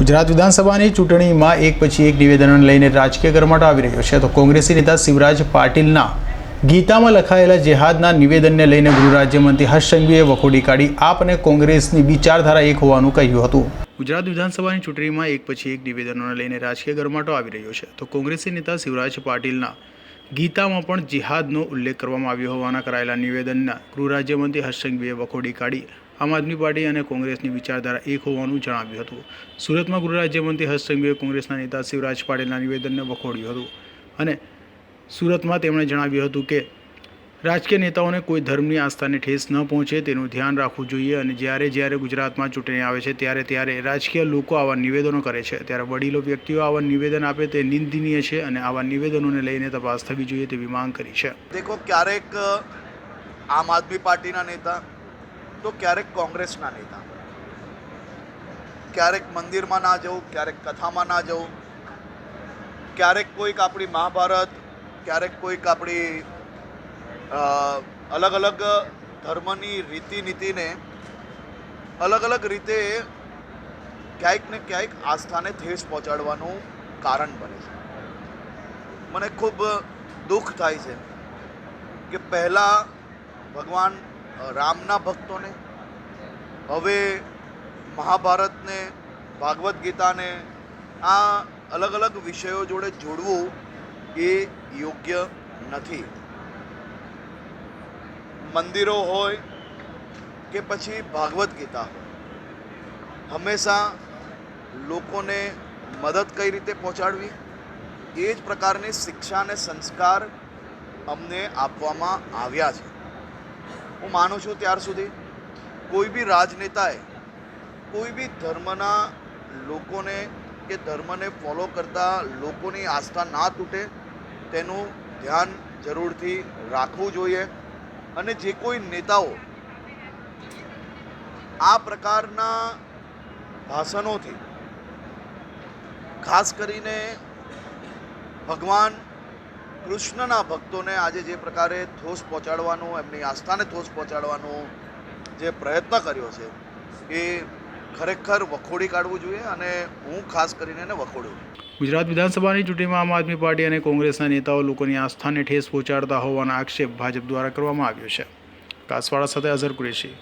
ગુજરાત વિધાનસભાની ચૂંટણીમાં એક પછી એક નિવેદન લઈને રાજકીય ગરમાટો આવી રહ્યો છે. તો કોંગ્રેસી નેતા શિવરાજ પાટીલના ગીતામાં લખાયેલા જેહાદના નિવેદનને લઈને ગૃહ રાજ્યમંત્રી હર્ષ સંઘવીએ વખોડી કાઢી આપ અને કોંગ્રેસની વિચારધારા એક હોવાનું કહ્યું હતું. ગુજરાત વિધાનસભાની ચૂંટણીમાં એક પછી એક નિવેદનોને લઈને રાજકીય ગરમાટો આવી રહ્યો છે. તો કોંગ્રેસી નેતા શિવરાજ પાટીલના ગીતામાં પણ જિહાદનો ઉલ્લેખ કરવામાં આવ્યો હોવાના કરાયેલા નિવેદનના ગૃહ રાજ્યમંત્રી હર્ષસિંઘવીએ વખોડી કાઢી. આમ આદમી પાર્ટી અને કોંગ્રેસની વિચારધારા એક હોવાનું જણાવ્યું હતું. સુરતમાં ગૃહ રાજ્યમંત્રી હર્ષ સંઘવીએ કોંગ્રેસના નેતા શિવરાજ પાટીલના નિવેદનને વખોડ્યું હતું. અને સુરતમાં તેમણે જણાવ્યું હતું કે રાજકીય નેતાઓને કોઈ ધર્મની આસ્થાને ઠેસ ન પહોંચે તેનું ધ્યાન રાખવું જોઈએ અને જ્યારે જ્યારે ગુજરાતમાં ચૂંટણી આવે છે ત્યારે ત્યારે રાજકીય લોકો આવા નિવેદનો કરે છે. ત્યારે વડીલો વ્યક્તિઓ આવા નિવેદન આપે તે નિંદનીય છે અને આવા નિવેદનોને લઈને તપાસ થવી જોઈએ તેવી માંગ કરી છે. દેખો, ક્યારેક આમ આદમી પાર્ટીના નેતા, તો ક્યારેક કોંગ્રેસના નેતા. ક્યારેક મંદિરમાં ના જવું, ક્યારેક કથામાં ના જવું. ક્યારેક કોઈક આપણી મહાભારત, ક્યારેક કોઈક આપણી અલગ અલગ ધર્મની રીતિ નીતિને અલગ અલગ રીતે ક્યાંક ને ક્યાંક આસ્થાને ઠેસ પહોંચાડવાનું કારણ બને છે. મને ખૂબ દુઃખ થાય છે કે પહેલાં ભગવાન રામના ભક્તોને, હવે મહાભારતને ભાગવદ્ ગીતાને આ અલગ અલગ વિષયો જોડે જોડવું એ યોગ્ય નથી. મંદિરો હોય કે પછી ભાગવદ્ ગીતા હોય, હંમેશા લોકોને મદદ કઈ રીતે પહોંચાડવી? એ જ પ્રકારની શિક્ષા અને સંસ્કાર અમને આપવામાં આવ્યા છે. હું માનું છું ત્યાર સુધી કોઈ બી રાજનેતાએ, કોઈ બી ધર્મના લોકોને કે ધર્મને ફોલો કરતા લોકોની આસ્થા ના તૂટે, તેનું ધ્યાન જરૂરથી રાખવું જોઈએ. અને જે કોઈ નેતાઓ આ પ્રકારના ભાષણોથી, ખાસ કરીને ભગવાન કૃષ્ણના ભક્તોને આજે જે પ્રકારે ઠોસ પહોંચાડવાનો, એમની આસ્થાને ઠોસ પહોંચાડવાનો જે પ્રયત્ન કર્યો છે, એ ખરેખર વખોડી કાઢવું જોઈએ અને હું ખાસ કરીને એને વખોડું. ગુજરાત વિધાનસભાની ચૂંટણીમાં આમ આદમી પાર્ટી અને કોંગ્રેસના નેતાઓ લોકોની આસ્થાને ઠેસ પહોંચાડતા હોવાના આક્ષેપ ભાજપ દ્વારા કરવામાં આવ્યો છે. કાસવાડા સાથે અઝર કુરેશી.